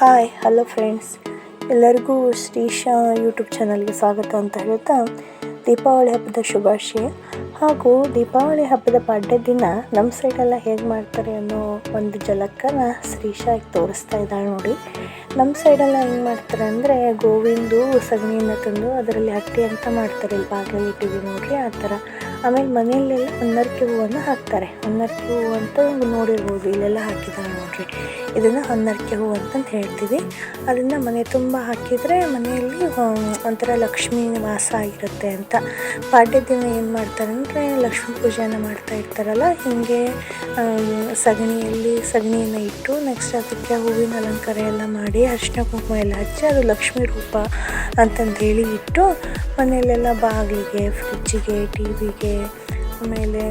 Hi hello friends ಎಲ್ಲರಿಗೂ Shreesha YouTube ಚಾನಲ್ಗೆ ಸ್ವಾಗತ ಅಂತ ಹೇಳ್ತಾ ದೀಪಾವಳಿ ಹಬ್ಬದ ಶುಭಾಶಯ. ಹಾಗೂ ದೀಪಾವಳಿ ಹಬ್ಬದ ಪಾಡ್ಯ ದಿನ ನಮ್ಮ ಸೈಡೆಲ್ಲ ಹೇಗೆ ಮಾಡ್ತಾರೆ ಅನ್ನೋ ಒಂದು ಜಲಕ್ಕನ ಶ್ರೀಶಾ ತೋರಿಸ್ತಾ ಇದ್ದಾಳೆ ನೋಡಿ. ನಮ್ಮ ಸೈಡೆಲ್ಲ ಏನು ಮಾಡ್ತಾರೆ ಅಂದರೆ ಗೋವಿಂದು ಸಗಣಿಯನ್ನು ತಂದು ಅದರಲ್ಲಿ ಹಟ್ಟಿ ಅಂತ ಮಾಡ್ತಾರೆ. ಇಲ್ಲಿ ಬಾಗಿಲಲ್ಲಿ ಇಟ್ಟಿದ್ದೀವಿ ನೋಡ್ರಿ, ಆ ಥರ. ಆಮೇಲೆ ಮನೆಯಲ್ಲೆಲ್ಲ ಹೊನ್ನರ್ಕೆ ಹೂವನ್ನು ಹಾಕ್ತಾರೆ. ಹೊನ್ನರ್ಕೆ ಹೂವು ಅಂತ ನೋಡಿರ್ಬೋದು, ಇಲ್ಲೆಲ್ಲ ಹಾಕಿದ್ದಾರೆ ನೋಡ್ರಿ ಇದನ್ನು ಹೊನ್ನರಿಕೆ ಹೂವು ಅಂತಂದು ಹೇಳ್ತೀವಿ. ಅದನ್ನು ಮನೆ ತುಂಬ ಹಾಕಿದರೆ ಮನೆಯಲ್ಲಿ ಒಂಥರ ಲಕ್ಷ್ಮೀ ವಾಸ ಆಗಿರುತ್ತೆ ಅಂತ. ಪಾಡ್ಯ ದಿನ ಏನು ಮಾಡ್ತಾರೆ ಅಂದರೆ ಲಕ್ಷ್ಮೀ ಪೂಜೆಯನ್ನು ಮಾಡ್ತಾ ಇರ್ತಾರಲ್ಲ, ಹೀಗೆ ಸಗಣಿಯಲ್ಲಿ, ಸಗಣಿಯನ್ನು ಇಟ್ಟು ನೆಕ್ಸ್ಟ್ ಅದಕ್ಕೆ ಹೂವಿನ ಅಲಂಕಾರ ಎಲ್ಲ ಮಾಡಿ ಅರಿಶಿನ ಕುಂಕುಮ ಎಲ್ಲ ಹಚ್ಚಿ ಅದು ಲಕ್ಷ್ಮೀ ರೂಪ ಅಂತಂದು ಹೇಳಿ ಇಟ್ಟು ಮನೆಯಲ್ಲೆಲ್ಲ ಬಾಗಿಲಿಗೆ ಫ್ರಿಜ್ಜಿಗೆ ಟಿ ವಿಗೆ ಆಮೇಲೆ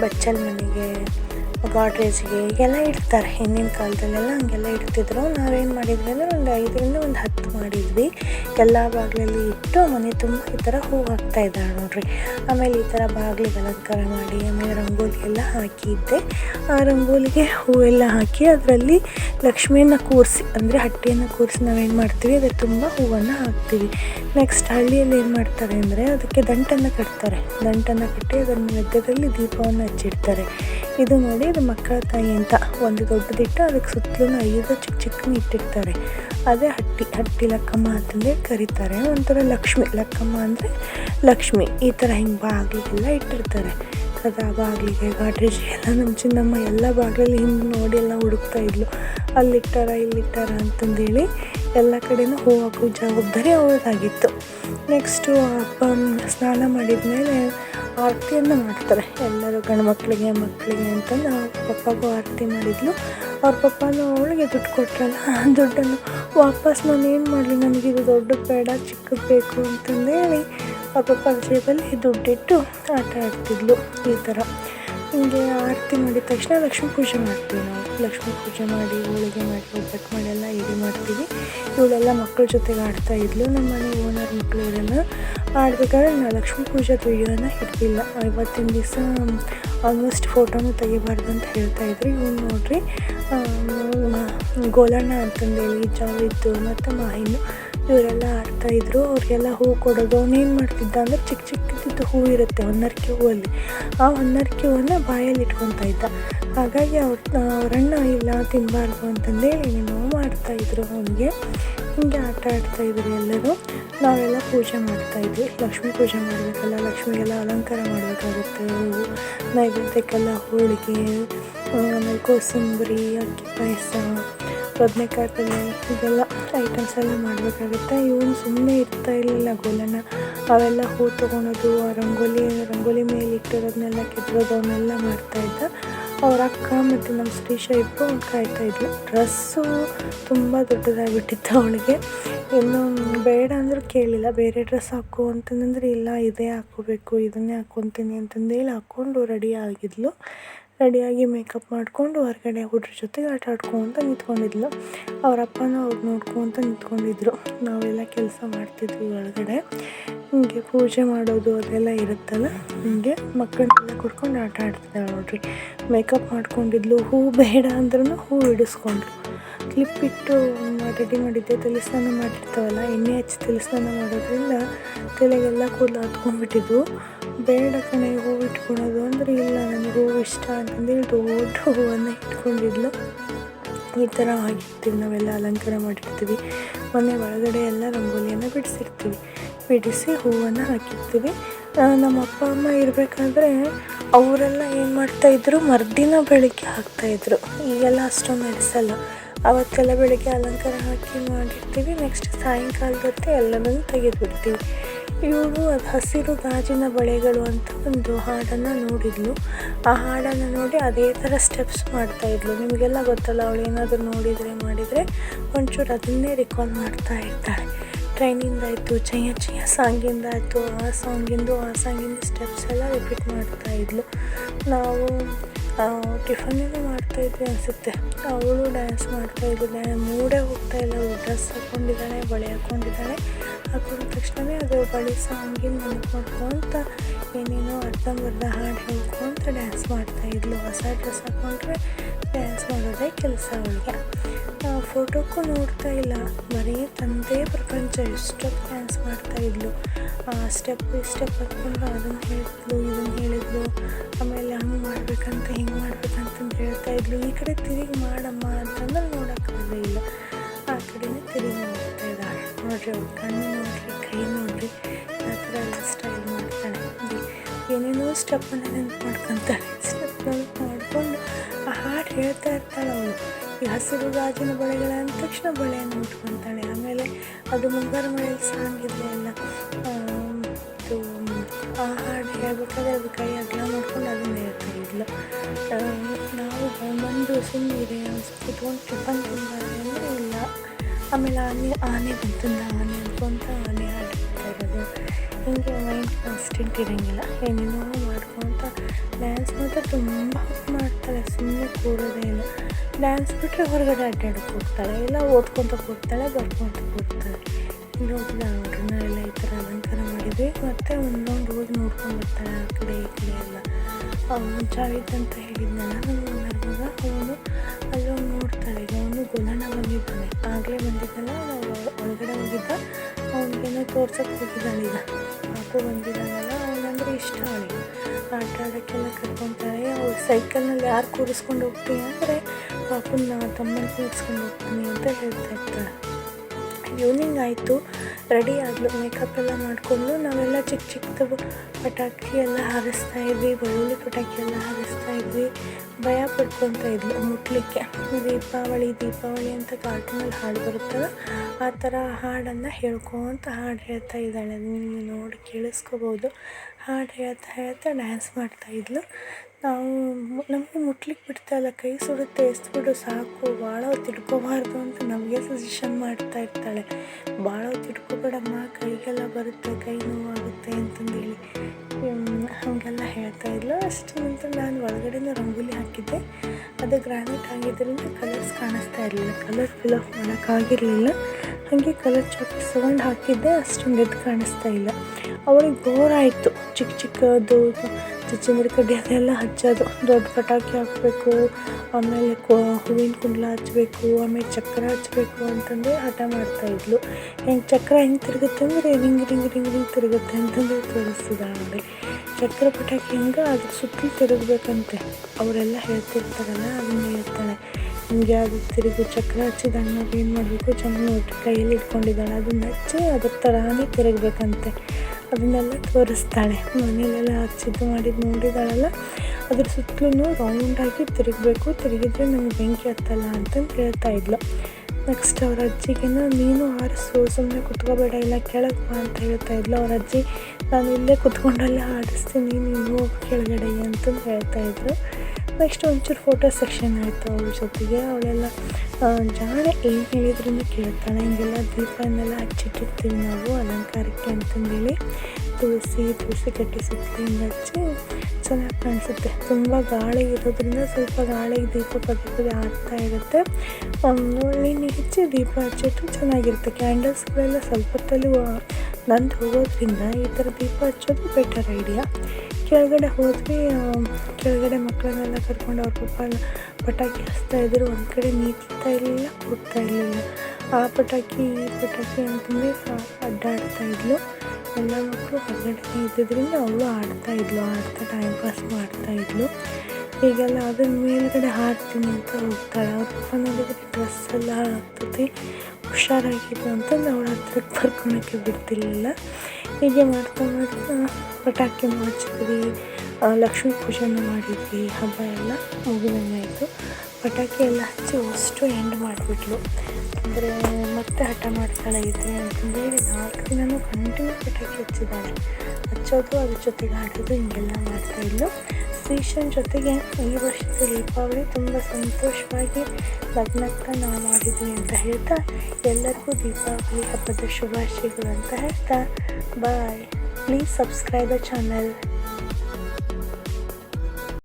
ಬಚ್ಚಲ್ ಮನೆಗೆ ಗಾಡ್ರೇಜ್ಗೆ ಹೀಗೆಲ್ಲ ಇಡ್ತಾರೆ. ಹಿಂದಿನ ಕಾಲದಲ್ಲೆಲ್ಲ ಹಂಗೆಲ್ಲ ಇಡ್ತಿದ್ರು. ನಾವೇನು ಮಾಡಿದ್ವಿ ಅಂದರೆ ಒಂದು ಐದರಿಂದ ಒಂದು ಹತ್ತು ಮಾಡಿದ್ವಿ. ಎಲ್ಲ ಬಾಗಿಲಲ್ಲಿ ಇಟ್ಟು ಮನೆ ತುಂಬ ಈ ಥರ ಹೂವು ಹಾಕ್ತಾ ಇದ್ದಾಳೆ ನೋಡ್ರಿ. ಆಮೇಲೆ ಈ ಥರ ಬಾಗಿಲಿಗೆ ಅಲಂಕಾರ ಮಾಡಿ, ಆಮೇಲೆ ರಂಗೋಲಿ ಎಲ್ಲ ಹಾಕಿದ್ದೆ. ಆ ರಂಗೋಲಿಗೆ ಹೂವೆಲ್ಲ ಹಾಕಿ ಅದರಲ್ಲಿ ಲಕ್ಷ್ಮಿಯನ್ನು ಕೂರಿಸಿ, ಅಂದರೆ ಹಟ್ಟಿಯನ್ನು ಕೂರಿಸಿ ನಾವೇನು ಮಾಡ್ತೀವಿ ಅದಕ್ಕೆ ತುಂಬ ಹೂವನ್ನು ಹಾಕ್ತೀವಿ. ನೆಕ್ಸ್ಟ್ ಹಳ್ಳಿಯಲ್ಲಿ ಏನು ಮಾಡ್ತಾರೆ ಅಂದರೆ ಅದಕ್ಕೆ ದಂಟನ್ನು ಕಟ್ತಾರೆ. ದಂಟನ್ನು ಕಟ್ಟಿ ಅದರ ಮಧ್ಯದಲ್ಲಿ ದೀಪವನ್ನು ಹಚ್ಚಿಡ್ತಾರೆ. ಇದು ನೋಡಿ ಇದು ಮಕ್ಕಳ ತಾಯಿ ಅಂತ ಒಂದು ದೊಡ್ಡದಿಟ್ಟು ಅದಕ್ಕೆ ಸುತ್ತಲೂ ಐದು ಚಿಕ್ಕ ಚಿಕ್ಕನ ಇಟ್ಟಿರ್ತಾರೆ. ಅದೇ ಹಟ್ಟಿ ಹಟ್ಟಿ ಲಕ್ಕಮ್ಮ ಅಂತಂದೇ ಕರೀತಾರೆ. ಒಂಥರ ಲಕ್ಷ್ಮಿ, ಲಕ್ಕಮ್ಮ ಅಂದರೆ ಲಕ್ಷ್ಮಿ. ಈ ಥರ ಹಿಂಗೆ ಬಾಗಿಲಿಗೆಲ್ಲ ಇಟ್ಟಿರ್ತಾರೆ. ಕದ ಬಾಗಿಲಿಗೆ. ಗಾಡ್ರೇಜ್ ಎಲ್ಲ ನಮ್ಮ ಚಿನ್ನಮ್ಮ ಎಲ್ಲ ಬಾಗಿಲಲ್ಲಿ ಹಿಂದೆ ನೋಡಿ ಎಲ್ಲ ಹುಡುಕ್ತಾ ಇದ್ಲು. ಅಲ್ಲಿಟ್ಟಾರ, ಇಲ್ಲಿಟ್ಟಾರ ಅಂತಂದೇಳಿ ಎಲ್ಲ ಕಡೆನೂ ಹೂ ಹಾಕೋ ಜವಾಬ್ದಾರಿ ಅವ್ರದ್ದಾಗಿತ್ತು ನೆಕ್ಸ್ಟು ಅಪ್ಪ ಸ್ನಾನ ಮಾಡಿದ ಮೇಲೆ ಆರತಿಯನ್ನು ಮಾಡ್ತಾರೆ. ಎಲ್ಲರೂ ಗಂಡು ಮಕ್ಕಳಿಗೆ ಮಕ್ಕಳಿಗೆ ಅಂತಂದು ಅವ್ರ ಪಪ್ಪಗೂ ಆರತಿ ಮಾಡಿದ್ಲು. ಅವ್ರ ಪಪ್ಪನೂ ಅವಳಿಗೆ ದುಡ್ಡು ಕೊಟ್ರಲ್ಲ, ಆ ದುಡ್ಡನ್ನು ವಾಪಸ್ ನಾನು ಏನು ಮಾಡಲಿ? ನನಗಿದು ದೊಡ್ಡ ಬೇಡ, ಚಿಕ್ಕದು ಬೇಕು ಅಂತಂದೇಳಿ ಅವ್ರ ಪಪ್ಪ ಜೇಬಲ್ಲಿ ದುಡ್ಡಿಟ್ಟು ಆಟ ಆಡ್ತಿದ್ಲು ಈ ಥರ. ಹಿಂಗೆ ಆರತಿ ಮಾಡಿದ ತಕ್ಷಣ ಲಕ್ಷ್ಮೀ ಪೂಜೆ ಮಾಡ್ತೀವಿ ನಾವು. ಲಕ್ಷ್ಮೀ ಪೂಜೆ ಮಾಡಿ, ಹೋಳಿಗೆ ಮಾಡಿ, ಒಬ್ಬಟ್ಟು ಮಾಡಿ ಎಲ್ಲ ಇಡಿ ಮಾಡ್ತೀವಿ. ಇವಳೆಲ್ಲ ಮಕ್ಕಳ ಜೊತೆಗೆ ಆಡ್ತಾ ಇದ್ಲು. ನಮ್ಮ ಮನೆ ಓನರ್ ಮಕ್ಕಳು ಇವರೆಲ್ಲ ಆಡ್ಬೇಕಾದ್ರೆ ನಾನು ಲಕ್ಷ್ಮೀ ಪೂಜೆ ವಿಡಿಯೋನ ಇಡ್ತಿಲ್ಲ ಇವತ್ತಿನ ದಿವಸ ಆಲ್ಮೋಸ್ಟ್ ಫೋಟೋನು ತೆಗಿಬಾರ್ದು ಅಂತ ಹೇಳ್ತಾ ಇದ್ರು. ಇವ್ನು ನೋಡ್ರಿ ಗೋಲಣ್ಣ ಅಂತಂದೇಳಿ, ಜಾವಿದ್ದು ಮತ್ತು ಮಾಹಿನು. ಇವರೆಲ್ಲ ಆಡ್ತಾ ಇದ್ರು, ಅವ್ರಿಗೆಲ್ಲ ಹೂ ಕೊಡೋದು. ಅವನೇನು ಮಾಡ್ತಿದ್ದ ಅಂದರೆ ಚಿಕ್ಕ ಚಿಕ್ಕದಿದ್ದು ಹೂ ಇರುತ್ತೆ ಹೊನ್ನರಿಕೆ ಹೂವಲ್ಲಿ. ಆ ಹೊನ್ನರಿಕೆ ಹೂವನ್ನು ಬಾಯಲ್ಲಿ ಇಟ್ಕೊತಾ ಇದ್ದ. ಹಾಗಾಗಿ ಅವ್ರ ಅವರಣ್ಣ ಇಲ್ಲ ತಿನ್ನಬಾರ್ದು ಅಂತಂದೇಳಿ ಏನೋ ಮಾಡ್ತಾ ಇದ್ರು ಅವನಿಗೆ. ಹಿಂಗೆ ಆಟ ಆಡ್ತಾ ಇದ್ರು ಎಲ್ಲರೂ. ನಾವೆಲ್ಲ ಪೂಜೆ ಮಾಡ್ತಾ ಇದ್ವಿ. ಲಕ್ಷ್ಮೀ ಪೂಜೆ ಮಾಡಬೇಕಲ್ಲ, ಲಕ್ಷ್ಮಿಗೆಲ್ಲ ಅಲಂಕಾರ ಮಾಡಬೇಕಾಗುತ್ತೆ. ಹೂವು ನೈವೇದ್ಯಕ್ಕೆಲ್ಲ ಹೋಳಿಗೆ, ಆಮೇಲೆ ಕೋಸಂಬರಿ, ಅಕ್ಕಿ ಪಾಯಸ ಬದನೆಕಾಯಿ ಪಲ್ಯ ಇದೆಲ್ಲ ಐಟಮ್ಸ್ ಎಲ್ಲ ಮಾಡಬೇಕಾಗುತ್ತೆ. ಇವನು ಸುಮ್ಮನೆ ಇರ್ತಾ ಇರಲಿಲ್ಲ ಗೋಲನ ಅವೆಲ್ಲ ಹೂ ತೊಗೊಳೋದು ರಂಗೋಲಿ ರಂಗೋಲಿ ಮೇಲೆ ಇಟ್ಟಿರೋದನ್ನೆಲ್ಲ ಕೆತ್ತಿರೋದು ಅವನ್ನೆಲ್ಲ ಮಾಡ್ತಾ ಇದ್ದ. ಅವ್ರ ಅಕ್ಕ ಮತ್ತು ನಮ್ಮ ಶ್ರೀಶ ಇಬ್ಬರು ಅವ್ನು ಕಾಯ್ತಾ ಇದ್ಲು. ಡ್ರೆಸ್ಸು ತುಂಬ ದೊಡ್ಡದಾಗಿಬಿಟ್ಟಿತ್ತು ಅವಳಿಗೆ. ಇನ್ನು ಬೇಡ ಅಂದರೂ ಕೇಳಿಲ್ಲ. ಬೇರೆ ಡ್ರೆಸ್ ಹಾಕು ಅಂತಂದ್ರೆ ಇಲ್ಲ, ಇದೇ ಹಾಕೋಬೇಕು ಇದನ್ನೇ ಹಾಕ್ಕೊತೀನಿ ಅಂತಂದೇಳಿ ಹಾಕ್ಕೊಂಡು ರೆಡಿ ಆಗಿದ್ಲು. ರೆಡಿಯಾಗಿ ಮೇಕಪ್ ಮಾಡಿಕೊಂಡು ಹೊರಗಡೆ ಹುಡ್ರ ಜೊತೆಗೆ ಆಟ ಆಡ್ಕೊಂತ ನಿಂತ್ಕೊಂಡಿದ್ಲು. ಅವ್ರ ಅಪ್ಪನ ಅವ್ರು ನೋಡ್ಕೊಂತ ನಿಂತ್ಕೊಂಡಿದ್ರು. ನಾವೆಲ್ಲ ಕೆಲಸ ಮಾಡ್ತಿದ್ವಿ ಒಳಗಡೆ. ಹಿಂಗೆ ಪೂಜೆ ಮಾಡೋದು ಅದೆಲ್ಲ ಇರುತ್ತಲ್ಲ, ಹಿಂಗೆ ಮಕ್ಕಳನ್ನೆಲ್ಲ ಕುಡ್ಕೊಂಡು ಆಟ ಆಡ್ತಿದ್ದಾಳೆ ನೋಡ್ರಿ. ಮೇಕಪ್ ಮಾಡ್ಕೊಂಡಿದ್ಲು, ಹೂ ಬೇಡ ಅಂದ್ರೂ ಹೂ ಹಿಡಿಸ್ಕೊಂಡ್ರು ಕ್ಲಿಪ್ ಇಟ್ಟು ರೆಡಿ ಮಾಡಿದ್ದೆ ತಲೆ ಸ್ನಾನ ಮಾಡಿರ್ತಾವಲ್ಲ, ಎಣ್ಣೆ ಹಚ್ಚಿ ತಲೆ ಸ್ನಾನ ಮಾಡೋದ್ರಿಂದ ತಲೆಗೆಲ್ಲ ಕೂದಲು ಹತ್ಕೊಂಡ್ಬಿಟ್ಟಿದ್ವು. ಬೇಡ ಕಣೆ ಹೂವು ಇಟ್ಕೊಳೋದು. ಅಂದರೆ ಇಲ್ಲ, ನನಗೆ ಹೂವು ಇಷ್ಟ ಅಂತಂದೇಳಿ ದೊಡ್ಡ ಹೂವನ್ನು ಇಟ್ಕೊಂಡಿದ್ಲು. ಈ ಥರ ಆಗಿರ್ತೀವಿ, ನಾವೆಲ್ಲ ಅಲಂಕಾರ ಮಾಡಿರ್ತೀವಿ. ಮನೆ ಒಳಗಡೆ ಎಲ್ಲ ರಂಗೋಲಿಯನ್ನು ಬಿಡಿಸಿರ್ತೀವಿ. ಬಿಡಿಸಿ ಹೂವನ್ನು ಹಾಕಿರ್ತೀವಿ. ನಮ್ಮ ಅಪ್ಪ ಅಮ್ಮ ಇರಬೇಕಾದ್ರೆ ಅವರೆಲ್ಲ ಏನು ಮಾಡ್ತಾಯಿದ್ರು ಮರುದಿನ ಬೆಳಗ್ಗೆ ಹಾಕ್ತಾಯಿದ್ರು ಈಗೆಲ್ಲ ಅಷ್ಟೊಂದು ನಡೆಸಲ್ಲ. ಅವತ್ತೆಲ್ಲ ಬೆಳಗ್ಗೆ ಅಲಂಕಾರ ಹಾಕಿ ಮಾಡಿರ್ತೀವಿ ನೆಕ್ಸ್ಟ್ ಸಾಯಂಕಾಲದ ಹೊತ್ತು ಎಲ್ಲನೂ ತೆಗೆದುಬಿಡ್ತೀವಿ. ಅದು ಹಸಿರು ಗಾಜಿನ ಬಳೆಗಳು ಅಂತ ಒಂದು ಹಾಡನ್ನು ನೋಡಿದ್ಲು. ಆ ಹಾಡನ್ನು ನೋಡಿ ಅದೇ ಥರ ಸ್ಟೆಪ್ಸ್ ಮಾಡ್ತಾ ಇದ್ಲು. ನಿಮಗೆಲ್ಲ ಗೊತ್ತಲ್ಲ, ಅವಳು ಏನಾದರೂ ನೋಡಿದರೆ, ಮಾಡಿದರೆ ಒಂಚೂರು ಅದನ್ನೇ ರಿಕಾಲ್ ಮಾಡ್ತಾ ಇರ್ತಾಳೆ. ಟ್ರೈನಿಂದ ಆಯಿತು ಚಯ್ಯ ಚಯ್ಯ ಸಾಂಗಿಂದ ಆಯಿತು, ಆ ಸಾಂಗಿಂದು ಆ ಸಾಂಗಿಂದು ಸ್ಟೆಪ್ಸ್ ಎಲ್ಲ ರಿಪೀಟ್ ಮಾಡ್ತಾ ಇದ್ಲು. ನಾವು ಟಿಫನ್ನೇನೋ ಮಾಡ್ತಾಯಿದ್ವಿ ಅನಿಸುತ್ತೆ. ಅವಳು ಡ್ಯಾನ್ಸ್ ಮಾಡ್ತಾ ಇದ್ದಾಳೆ ಮೂಡೇ ಹೋಗ್ತಾ ಇಲ್ಲ ಡ್ರೆಸ್ ಹಾಕ್ಕೊಂಡಿದ್ದಾಳೆ ಬಳೆ ಹಾಕ್ಕೊಂಡಿದ್ದಾಳೆ ಹಾಕೊಂಡ ತಕ್ಷಣವೇ ಅದು ಬಳಿ ಸಾಂಗಿನ ನೆನಪು ಅಂತ ಏನೇನೋ ಅರ್ಧಂಬರ್ಧ ಹಾಡು ಹೇಳ್ಕೊತ ಡ್ಯಾನ್ಸ್ ಮಾಡ್ತಾಯಿದ್ಲು ಹೊಸ ಡ್ರೆಸ್ ಹಾಕ್ಕೊಂಡ್ರೆ ಡ್ಯಾನ್ಸ್ ಮಾಡೋದೇ ಕೆಲಸ ಅವಳಿಗೆ. ಫೋಟೋಕ್ಕೂ ನೋಡ್ತಾ ಇಲ್ಲ. ಬರೀ ತಂದೆ ಪ್ರಪಂಚ ಎಷ್ಟೊತ್ತು ಡ್ಯಾನ್ಸ್ ಮಾಡ್ತಾ ಇದ್ಲು. ಸ್ಟೆಪ್ ಸ್ಟೆಪ್ ಹಾಕ್ಕೊಂಡು ಅದನ್ನು ಹೇಳಿದ್ಲು, ಇದನ್ನು ಹೇಳಿದ್ಲು. ಆಮೇಲೆ ಹಂಗೆ ಮಾಡ್ಬೇಕಂತ, ಹಿಂಗೆ ಮಾಡ್ಬೇಕಂತಂದು ಹೇಳ್ತಾ ಇದ್ಲು. ಈ ಕಡೆ ತಿರುಗಿ ಮಾಡಮ್ಮ ಅಂತಂದ್ರೆ ನೋಡೋಕ್ಕಾಗಲೇ ಇಲ್ಲ. ಆ ಕಡೆನೇ ತಿರುಗಿ ನೋಡ್ತಾ ಇದ್ದಾಳೆ ನೋಡ್ರಿ ಅವ್ರ ಕಣ್ಣು ನೋಡ್ರಿ, ಕೈ ನೋಡ್ರಿ, ಆ ಥರ ಎಲ್ಲ ಸ್ಟೈಲ್ ಮಾಡ್ತಾಳೆ. ಏನೇನೋ ಸ್ಟೆಪ್ಪನ್ನು ನೆನ್ಪು ಮಾಡ್ಕೊತಾಳೆ. ಸ್ಟೆಪ್ ಮಾಡಿಕೊಂಡು ಆ ಹಾಡು ಹೇಳ್ತಾ ಇರ್ತಾಳೆ ಅವಳು. ಈ ಹಸಿರು ಗಾಜಿನ ಬಳೆಗಳ ಅಂದ ತಕ್ಷಣ ಬಳೆಯನ್ನು ಉಟ್ಕೊತಾಳೆ. ಆಮೇಲೆ ಅದು ಮುಂಗಾರು ಮಳೆಯಲ್ಲಿ ಸಾಂಗ್ ಇದೆ ಎಲ್ಲ, ಆ ಹಾಡು ಹೇಳ್ಬೇಕಾದ್ರೆ ಅದು ಕೈ ಅಗಲ ಮಾಡ್ಕೊಂಡು ಅದನ್ನ ಹೇಳ್ತಾ ಇದ್ಲು. ನಾವು ಬಂದು ಸುಮ್ಮನೆ ಕುತ್ಕೊಂಡು ಟಿಫನ್ ತಿಂಬಾರೆ ಅಂದರೆ ಇಲ್ಲ. ಆಮೇಲೆ ಆನೆ ಆನೆ ಬಂತಂದ ಆನೆ ಅನ್ಕೊಂತ ಆನೆ ಆಡ್ತಾ ಇರೋದು. ಹಿಂಗೆ ಮೈಂಡ್ ಕಾನ್ಸ್ಟೆಂಟ್ ಇರೋಂಗಿಲ್ಲ ಏನೇನೋ ಮಾಡ್ಕೊತ ಡ್ಯಾನ್ಸ್ ಮಾತ್ರ ತುಂಬ ಮಾಡ್ತಾಳೆ ಸುಮ್ಮನೆ ಇಲ್ಲ. ಡ್ಯಾನ್ಸ್ ಬಿಟ್ಟರೆ ಹೊರಗಡೆ ಅಡ್ಡಾಡಕ್ಕೆ ಹೋಗ್ತಾಳೆ. ಇಲ್ಲ ಓದ್ಕೊತ ಕೂರ್ತಾಳೆ, ಬರ್ಕೊತ ಕೂರ್ತಾಳೆ. ಇಲ್ಲಿ ಎಲ್ಲ ನೋಡ್ರಿ ನಾವೆಲ್ಲ ಈ ಥರ ಅಲಂಕಾರ ಮಾಡಿದ್ವಿ. ಮತ್ತು ಒಂದೊಂದು ಹೋಗಿ ನೋಡ್ಕೊಂಡು ಬರ್ತಾಳೆ ಆ ಕಡೆ ಈ ಕಡೆ ಎಲ್ಲ. ಜಾವಿದ್ ಅಂತ ಹೇಳಿದ್ನಲ್ಲ ನಾನು ಮಗ, ಅವನು ಅಲ್ಲೋಗಿ ನೋಡ್ತಾಳೆ, ಅವನು ಗುಲಾಣ ಬಂದಿದ್ದಾನೆ. ಆಗಲೇ ಬಂದಿದ್ದಲ್ಲ ಒಳಗಡೆ ಹೋಗಿದ್ದ, ಅವನಿಗೇನೋ ತೋರ್ಸಕ್ಕೆ ಹೋಗಿದ್ದಾನೆ ಈಗ. ಪಾಪು ಬಂದಿದ್ದಾನಲ್ಲ, ಅವನಂದ್ರೆ ಇಷ್ಟ ಅವನಿಗೆ. ಆಟ ಆಡೋಕ್ಕೆಲ್ಲ ಕರ್ಕೊತಾಳೆ ಅವ್ಳು ಸೈಕಲ್ನಲ್ಲಿ ಯಾರು ಕೂರಿಸ್ಕೊಂಡು ಹೋಗ್ತೀನಿ ಅಂದರೆ ಪಾಪನ ತಮ್ಮನ ಕೂರಿಸ್ಕೊಂಡು ಹೋಗ್ತೀನಿ ಅಂತ ಹೇಳ್ತಾ ಇರ್ತಾಳೆ. ಈವ್ನಿಂಗ್ ಆಯಿತು ರೆಡಿ ಆದಳು ಮೇಕಪ್ ಎಲ್ಲ ಮಾಡಿಕೊಂಡು ನಾವೆಲ್ಲ ಚಿಕ್ಕ ಚಿಕ್ಕದು ಪಟಾಕಿ ಎಲ್ಲ ಹಾರಿಸ್ತಾ ಇದ್ವಿ, ಬೆಳ್ಳುಳ್ಳಿ ಪಟಾಕಿ ಎಲ್ಲ ಹಾರಿಸ್ತಾ ಇದ್ವಿ. ಭಯ ಪಡ್ಕೊತಾ ಇದ್ವಿ ಮುಟ್ಲಿಕ್ಕೆ. ದೀಪಾವಳಿ ದೀಪಾವಳಿ ಅಂತ ಕಾರ್ಟೂನಲ್ಲಿ ಹಾಡು ಬರುತ್ತಲ್ಲ, ಆ ಥರ ಹಾಡನ್ನು ಹೇಳ್ಕೊತ ಹಾಡು ಹೇಳ್ತಾ ಇದ್ದಾಳೆ. ನೀವು ನೋಡಿ ಕೇಳಿಸ್ಕೋಬೋದು. ಹಾಡು ಹೇಳ್ತಾ ಹೇಳ್ತಾ ಡ್ಯಾನ್ಸ್ ಮಾಡ್ತಾ ಇದ್ಲು. ನಾವು ನಮಗೆ ಮುಟ್ಲಿಕ್ಕೆ ಬಿಡ್ತಾ ಇಲ್ಲ, ಕೈ ಸುಡುತ್ತೆ, ಎಸ್ಬಿಡು ಸಾಕು, ಭಾಳ ಹೊತ್ತು ಇಟ್ಕೋಬಾರ್ದು ಅಂತ ನಮಗೆ ಸಜೆಷನ್ ಮಾಡ್ತಾ ಇರ್ತಾಳೆ. ಭಾಳ ಹೊತ್ತು ಕೈಗೆಲ್ಲ ಬರುತ್ತೆ, ಕೈ ನೋವಾಗುತ್ತೆ ಅಂತಂದೇಳಿ. ಹಾಗೆಲ್ಲ ಹೇಳ್ತಾ ಇದ್ಲು. ಅಷ್ಟು ನಂತರ ನಾನು ಒಳಗಡೆಯಿಂದ ರಂಗೋಲಿ ಹಾಕಿದ್ದೆ. ಅದು ಗ್ರಾನೈಟ್ ಆಗಿದ್ದರಿಂದ ಕಲರ್ಸ್ ಕಾಣಿಸ್ತಾ ಇರಲಿಲ್ಲ. ಕಲರ್ ಫಿಲ್ ಅಪ್ ಮಾಡೋಕ್ಕಾಗಿರಲಿಲ್ಲ. ಹಾಗೆ ಕಲರ್ ಚಾಕ್ಲೇಟ್ಸ್ ತೊಗೊಂಡು ಹಾಕಿದ್ದೆ, ಅಷ್ಟೊಂದು ಎದ್ದು ಕಾಣಿಸ್ತಾ ಇಲ್ಲ. ಅವಳಿಗೆ ಬೋರ್ ಆಯಿತು. ಚಿಕ್ಕ ಚಿಕ್ಕದು ಚುಚ್ಚಂದ್ರ ಕಡ್ಡಿ ಅದೆಲ್ಲ ಹಚ್ಚೋದು. ದೊಡ್ಡ ಪಟಾಕಿ ಹಾಕಬೇಕು, ಆಮೇಲೆ ಕೊ, ಹೂವಿನ ಕುಂಡ್ಲ ಹಚ್ಚಬೇಕು, ಆಮೇಲೆ ಚಕ್ರ ಹಚ್ಚಬೇಕು ಅಂತಂದು ಹಠ ಮಾಡ್ತಾಯಿದ್ಲು ಹೆಂಗೆ ಚಕ್ರ ಹೆಂಗೆ ತಿರುಗುತ್ತೆ ಅಂದರೆ ರಿಂಗ್ ರಿಂಗ್ ರಿಂಗ್ ರಿಂಗ್ ತಿರುಗುತ್ತೆ ಅಂತಂದು ತೋರಿಸ್ತಿದ್ದಾಳೆ ಅವಳಿಗೆ ಚಕ್ರ ಪಟಾಕಿ ಹೆಂಗೆ ಅದ್ರ ಸುತ್ತಲೂ ತಿರುಗಬೇಕಂತೆ. ಅವರೆಲ್ಲ ಹೇಳ್ತಿರ್ತಾರಲ್ಲ, ಅದನ್ನ ಹೇಳ್ತಾಳೆ. ಹಿಂಗೆ ಅದು ತಿರುಗು, ಚಕ್ರ ಹಚ್ಚಿದ ಅನ್ನೋದು ಏನು ಮಾಡಬೇಕು? ಚೆನ್ನಾಗಿ ಕೈಯಲ್ಲಿ ಇಟ್ಕೊಂಡಿದ್ದಾಳೆ. ಅದನ್ನ ಹಚ್ಚಿ ಅದ್ರ ಥರನೇ ತಿರುಗಬೇಕಂತೆ. ಅದನ್ನೆಲ್ಲ ತೋರಿಸ್ತಾಳೆ. ಮನೇಲೆಲ್ಲ ಹಚ್ಚಿದ್ದು ಮಾಡಿದ್ದು ನೋಡಿದಾಳಲ್ಲ, ಅದ್ರ ಸುತ್ತಲೂ ರೌಂಡಾಗಿ ತಿರುಗಬೇಕು. ತಿರುಗಿದ್ರೆ ನಮ್ಗೆ ಬೆಂಕಿ ಹತ್ತಲ್ಲ ಅಂತಂದು ಹೇಳ್ತಾ ಇದ್ಲು. ನೆಕ್ಸ್ಟ್ ಅವ್ರ ಅಜ್ಜಿಗೆನ, ನೀನು ಆರಿಸು ಸುಮ್ಮನೆ ಕುತ್ಕೋಬೇಡ, ಇಲ್ಲ ಕೆಳಗೆ ಬಾ ಅಂತ ಹೇಳ್ತಾ ಇದ್ಲು. ಅವ್ರ ಅಜ್ಜಿ, ನಾನು ಇಲ್ಲೇ ಕುತ್ಕೊಂಡಲ್ಲೇ ಆಡಿಸ್ತೀನಿ, ನೀನು ಕೆಳಗಡೆ ಅಂತಂದು ಹೇಳ್ತಾ ಇದ್ರು. ನೆಕ್ಸ್ಟ್ ಒಂಚೂರು ಫೋಟೋ ಸೆಕ್ಷನ್ ಆಯಿತು ಅವಳ ಜೊತೆಗೆ. ಅವಳೆಲ್ಲ ಜಾಣೆ ಏನು ಹೇಳಿದ್ರೂ ಕೇಳ್ತಾಳೆ. ಹಿಂಗೆಲ್ಲ ದೀಪನೆಲ್ಲ ಹಚ್ಚಿಟ್ಟಿರ್ತೀವಿ ನಾವು ಅಲಂಕಾರಕ್ಕೆ ಅಂತಂದೇಳಿ. ತುಳಸಿ ತುಳಸಿ ಕಟ್ಟಿ ಸುತ್ತಿ ಹಿಂಗೆ ಹಚ್ಚಿ ಚೆನ್ನಾಗಿ ಕಾಣಿಸುತ್ತೆ. ತುಂಬ ಗಾಳಿ ಇರೋದ್ರಿಂದ ಸ್ವಲ್ಪ ಗಾಳಿಗೆ ದೀಪ ಪದೇ ಪದೇ ಆಗ್ತಾ ಇರುತ್ತೆ. ಒಳ್ಳೆಣ್ಣೆ ಹಚ್ಚಿ ದೀಪ ಹಚ್ಚಿಟ್ಟು ಚೆನ್ನಾಗಿರುತ್ತೆ. ಕ್ಯಾಂಡಲ್ಸ್ಗಳೆಲ್ಲ ಸ್ವಲ್ಪ ಹೊತ್ತಲ್ಲಿ ನಂದು ಹೋಗೋದ್ರಿಂದ ಈ ಥರ ದೀಪ ಹಚ್ಚೋದು ಬೆಟರ್ ಐಡಿಯಾ. ಕೆಳಗಡೆ ಹೋದ್ವಿ ಕೆಳಗಡೆ ಮಕ್ಕಳನ್ನೆಲ್ಲ ಕರ್ಕೊಂಡು ಅವ್ರ ಪಪ್ಪ ಪಟಾಕಿ ಹಚ್ತಾ ಇದ್ರು. ಒಂದು ಕಡೆ ನೀಡ್ತಾ ಇರಲಿಲ್ಲ ಕೂರ್ತಾ ಇರಲಿಲ್ಲ. ಆ ಪಟಾಕಿ, ಈ ಪಟಾಕಿ ಅಂತಂದರೆ ಅಡ್ಡಾಡ್ತಾ ಇದ್ಲು. ಎಲ್ಲ ಮಕ್ಕಳು ಹೊರಗಡೆ ಇದ್ದಿದ್ದರಿಂದ ಅವಳು ಆಡ್ತಾ ಇದ್ಲು, ಆಡ್ತಾ ಟೈಮ್ ಪಾಸ್ ಮಾಡ್ತಾ ಇದ್ಲು. ಈಗೆಲ್ಲ ಅದನ್ನ ಮೇಲ್ಗಡೆ ಹಾಡ್ತೀನಿ ಅಂತ ಹೋಗ್ತಾಳೆ. ಅವ್ರ ಪಪ್ಪ ಡ್ರೆಸ್ ಎಲ್ಲ ಹಾಕ್ತೈತಿ. ಹುಷಾರಾಗಿದ್ದು ಅಂತಂದು ಅವಳ ಹತ್ರಕ್ಕೆ ಬರ್ಕೊಳಕ್ಕೆ ಬಿಡ್ತಿರ್ಲಿಲ್ಲ. ಹೀಗೆ ಮಾಡ್ತಾ ಮಾಡ್ತಾ ಪಟಾಕಿ ಮಾಡಿಸಿದ್ವಿ ಲಕ್ಷ್ಮೀ ಪೂಜೆನೂ ಮಾಡಿದ್ವಿ, ಹಬ್ಬ ಎಲ್ಲ ಮುಗಿದಂಗಾಯಿತು. ಪಟಾಕಿ ಎಲ್ಲ ಹಚ್ಚಿ ಅಷ್ಟು ಎಂಡ್ ಮಾಡಿಬಿಟ್ಲು. ಅಂದರೆ ಮತ್ತೆ ಹಠ ಮಾಡ್ತಾಳೆ ಇದೆ ಅಂತಂದೇಳಿ ನಾಲ್ಕು ದಿನವೂ ಕಂಟಿನ್ಯೂ ಪಟಾಕಿ ಹಚ್ಚಿದ್ದಾಳೆ ಹಚ್ಚೋದು, ಅದ್ರ ಜೊತೆಗೆ ಆಡೋದು ಹಿಂಗೆಲ್ಲ ಮಾಡ್ತಾಯಿದ್ಲು ಶ್ರೀಶನ್ ಜೊತೆಗೆ ಈ ವರ್ಷದ ದೀಪಾವಳಿ ತುಂಬ ಸಂತೋಷವಾಗಿ ಲಗ್ನಕ್ಕೆ ನಾವು ಮಾಡಿದ್ವಿ ಅಂತ ಹೇಳ್ತಾ ಎಲ್ಲರಿಗೂ ದೀಪಾವಳಿ ಹಬ್ಬದ ಶುಭಾಶಯಗಳು ಅಂತ ಹೇಳ್ತಾ. Bye please subscribe the channel